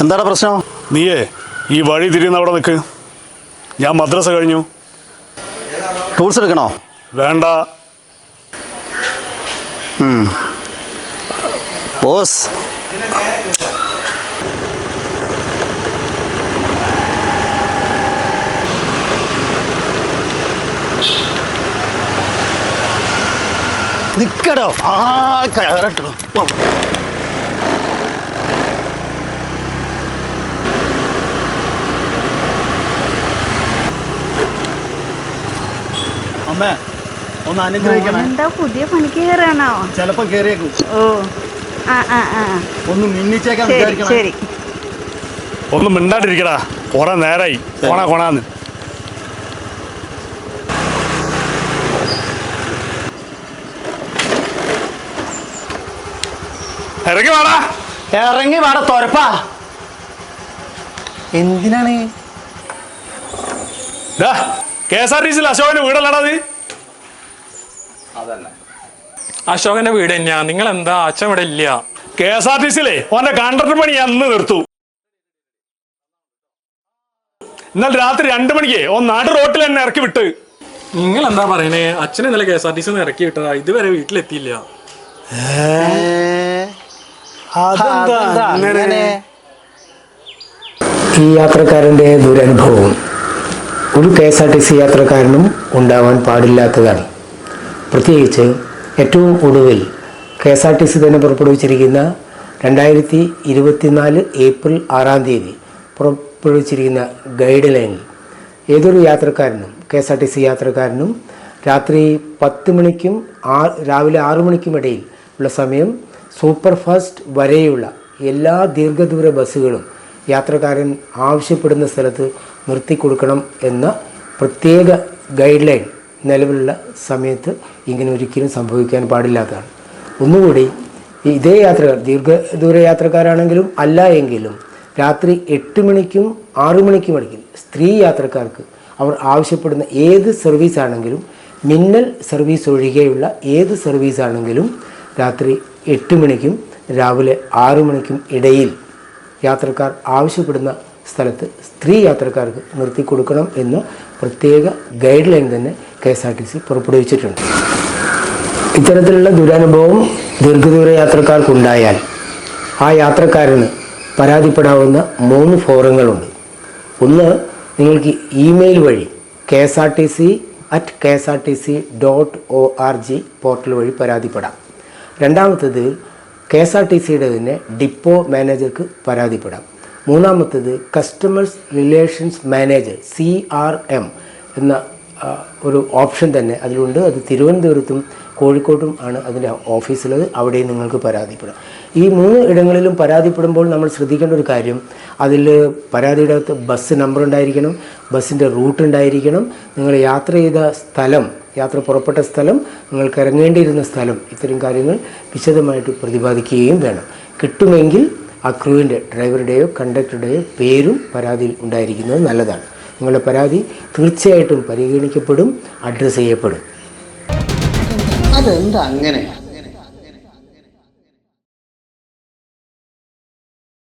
എന്താണ് പ്രശ്നം? നീയേ ഈ വഴി തിരിയുന്ന അവിടെ നിൽക്ക് ഞാൻ മദ്രസ കഴിഞ്ഞു. ടൂൾസ് എടുക്കണോ? വേണ്ട. ബോസ്. നിക്കടോ. ആ കയറട്ടോ അമ്മേ ഒന്ന് അനുഗ്രഹിക്കണേ. എന്താ പുതിയ പണിക്ക് കയറാണോ ചിലപ്പോ കേറിയേക്കും. ഓ ആ ആ ആ. ഒന്ന് മിന്നിച്ചേക്കാൻ ശരി വിചാരിക്കണം. ശരി. ഒന്ന് മിണ്ടാണ്ടിരിക്കടാ. കുറെ നേരായി. ഓണാ കൊണാന്ന് ഇറങ്ങി വാടാ. ഇറങ്ങി വേട തുരപ്പാ. എന്തിനാണ്? കെ എസ് ആർ ടി സിയിൽ അശോകന്റെ വീടല്ലടാ അത്? അശോകന്റെ വീട് തന്നെയാ. നിങ്ങൾ എന്താ അച്ഛൻ ഇവിടെ ഇല്ല. കെ എസ് ആർ ടി സിയിലെ ഓന്റെ കോൺട്രാക്ടർ പണി ഞാൻ അന്ന് നിർത്തു. ഇന്നലെ രാത്രി രണ്ടു മണിക്ക് ഓൻ നാട് റോട്ടിൽ തന്നെ ഇറക്കി വിട്ട്. നിങ്ങൾ എന്താ പറയണേ? അച്ഛൻ ഇന്നലെ K S R T C ഇറക്കി വിട്ടതാ. ഇതുവരെ വീട്ടിലെത്തിയില്ല. ഈ യാത്രക്കാരന്റെ ദുരനുഭവം. ഒരു K S R T C യാത്രക്കാരനും ഉണ്ടാവാൻ പാടില്ലാത്തതാണ്. പ്രത്യേകിച്ച് ഏറ്റവും ഒടുവിൽ K S R T C തന്നെ പുറപ്പെടുവിച്ചിരിക്കുന്ന രണ്ടായിരത്തി ഇരുപത്തിനാല് ഏപ്രിൽ ആറാം തീയതി പുറപ്പെടുവിച്ചിരിക്കുന്ന ഗൈഡ് ലൈനിൽ ഏതൊരു യാത്രക്കാരനും K S R T C യാത്രക്കാരനും രാത്രി പത്ത് മണിക്കും ആ രാവിലെ ആറു മണിക്കും ഇടയിൽ ഉള്ള സമയം സൂപ്പർ ഫാസ്റ്റ് വരെയുള്ള എല്ലാ ദീർഘദൂര ബസ്സുകളും യാത്രക്കാരൻ ആവശ്യപ്പെടുന്ന സ്ഥലത്ത് നിർത്തിക്കൊടുക്കണം എന്ന പ്രത്യേക ഗൈഡ് ലൈൻ നിലവിലുള്ള സമയത്ത് ഇങ്ങനെ ഒരിക്കലും സംഭവിക്കാൻ പാടില്ലാത്തതാണ്. ഒന്നുകൂടി ഇതേ യാത്രക്കാർ ദീർഘദൂര യാത്രക്കാരാണെങ്കിലും അല്ല എങ്കിലും രാത്രി എട്ട് മണിക്കും ആറു മണിക്കും ഇടയ്ക്ക് സ്ത്രീ യാത്രക്കാർക്ക് അവർ ആവശ്യപ്പെടുന്ന ഏത് സർവീസ് ആണെങ്കിലും മിന്നൽ സർവീസ് ഒഴികെയുള്ള ഏത് സർവീസ് ആണെങ്കിലും രാത്രി എട്ട് മണിക്കും രാവിലെ ആറു മണിക്കും ഇടയിൽ യാത്രക്കാർ ആവശ്യപ്പെടുന്ന സ്ഥലത്ത് സ്ത്രീ യാത്രക്കാർക്ക് നിർത്തിക്കൊടുക്കണം എന്ന് പ്രത്യേക ഗൈഡ് ലൈൻ തന്നെ K S R T C പുറപ്പെടുവിച്ചിട്ടുണ്ട്. ഇത്തരത്തിലുള്ള ദുരനുഭവം ദീർഘദൂര യാത്രക്കാർക്കുണ്ടായാൽ ആ യാത്രക്കാരന് പരാതിപ്പെടാവുന്ന മൂന്ന് ഫോറങ്ങളുണ്ട്. ഒന്ന് നിങ്ങൾക്ക് ഇമെയിൽ വഴി K S R T C at K S R T C dot O R G portal വഴി പരാതിപ്പെടാം. രണ്ടാമത്തേത് കെ എസ് ആർ ടി സിയുടെ തന്നെ ഡിപ്പോ മാനേജർക്ക് പരാതിപ്പെടാം. മൂന്നാമത്തേത് customers relations manager C R M എന്ന ഒരു ഓപ്ഷൻ തന്നെ അതിലുണ്ട്. അത് തിരുവനന്തപുരത്തും കോഴിക്കോട്ടും ആണ് അതിന്റെ ഓഫീസുള്ളത് അവിടെയും നിങ്ങൾക്ക് പരാതിപ്പെടാം. ഈ മൂന്ന് ഇടങ്ങളിലും പരാതിപ്പെടുമ്പോൾ നമ്മൾ ശ്രദ്ധിക്കേണ്ട ഒരു കാര്യം അതിൽ പരാതിയുടെ അകത്ത് ബസ് നമ്പർ ഉണ്ടായിരിക്കണം ബസ്സിന്റെ റൂട്ട് ഉണ്ടായിരിക്കണം നിങ്ങൾ യാത്ര ചെയ്ത സ്ഥലം യാത്ര പുറപ്പെട്ട സ്ഥലം നിങ്ങൾക്ക് ഇറങ്ങേണ്ടിയിരുന്ന സ്ഥലം ഇത്തരം കാര്യങ്ങൾ വിശദമായിട്ട് പ്രതിപാദിക്കുകയും വേണം. കിട്ടുമെങ്കിൽ ആ ക്രൂവിന്റെ ഡ്രൈവറുടെയോ കണ്ടക്ടറുടെയോ പേരും പരാതിയിൽ ഉണ്ടായിരിക്കുന്നത് നല്ലതാണ്. നിങ്ങളുടെ പരാതി തീർച്ചയായിട്ടും പരിഗണിക്കപ്പെടും അഡ്രസ്സ് ചെയ്യപ്പെടും. അതെന്താ അങ്ങനെ?